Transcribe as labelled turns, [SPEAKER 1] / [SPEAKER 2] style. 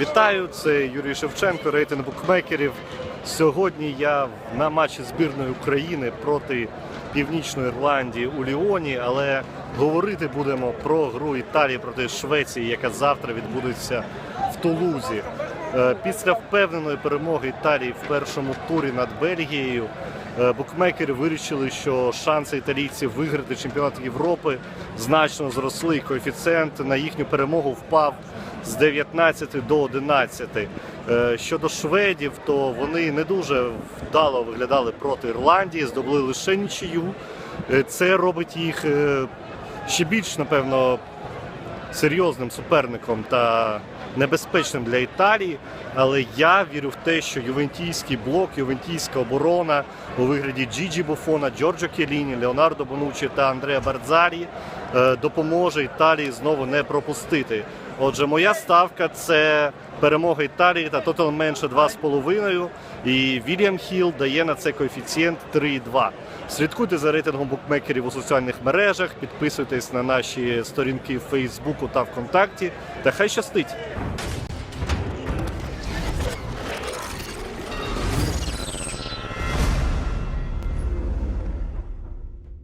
[SPEAKER 1] Вітаю, це Юрій Шевченко, рейтинг букмекерів. Сьогодні я на матчі збірної України проти Північної Ірландії у Ліоні, але говорити будемо про гру Італії проти Швеції, яка завтра відбудеться в Тулузі. Е, Після впевненої перемоги Італії в першому турі над Бельгією е, букмекери вирішили, що шанси італійців виграти чемпіонат Європи значно зросли. Коефіцієнт на їхню перемогу впав з 19 до 11. Е, Щодо шведів, то вони не дуже вдало виглядали проти Ірландії, здобули лише нічию. Е, Це робить їх е, ще більш, напевно, серйозним суперником та небезпечним для Італії. Але я вірю в те, що ювентійський блок, ювентійська оборона у вигляді Джіджі Буфона, Джорджо Келіні, Леонардо Бонучі та Андреа Бардзарі е, допоможе Італії знову не пропустити. Отже, моя ставка це перемога Італії та тотал менше 2,5. І Вільям Хіл дає на це коефіцієнт 3,2. Слідкуйте за рейтингом букмекерів у соціальних мережах, підписуйтесь на наші сторінки в Фейсбуку та ВКонтакті. Та хай щастить!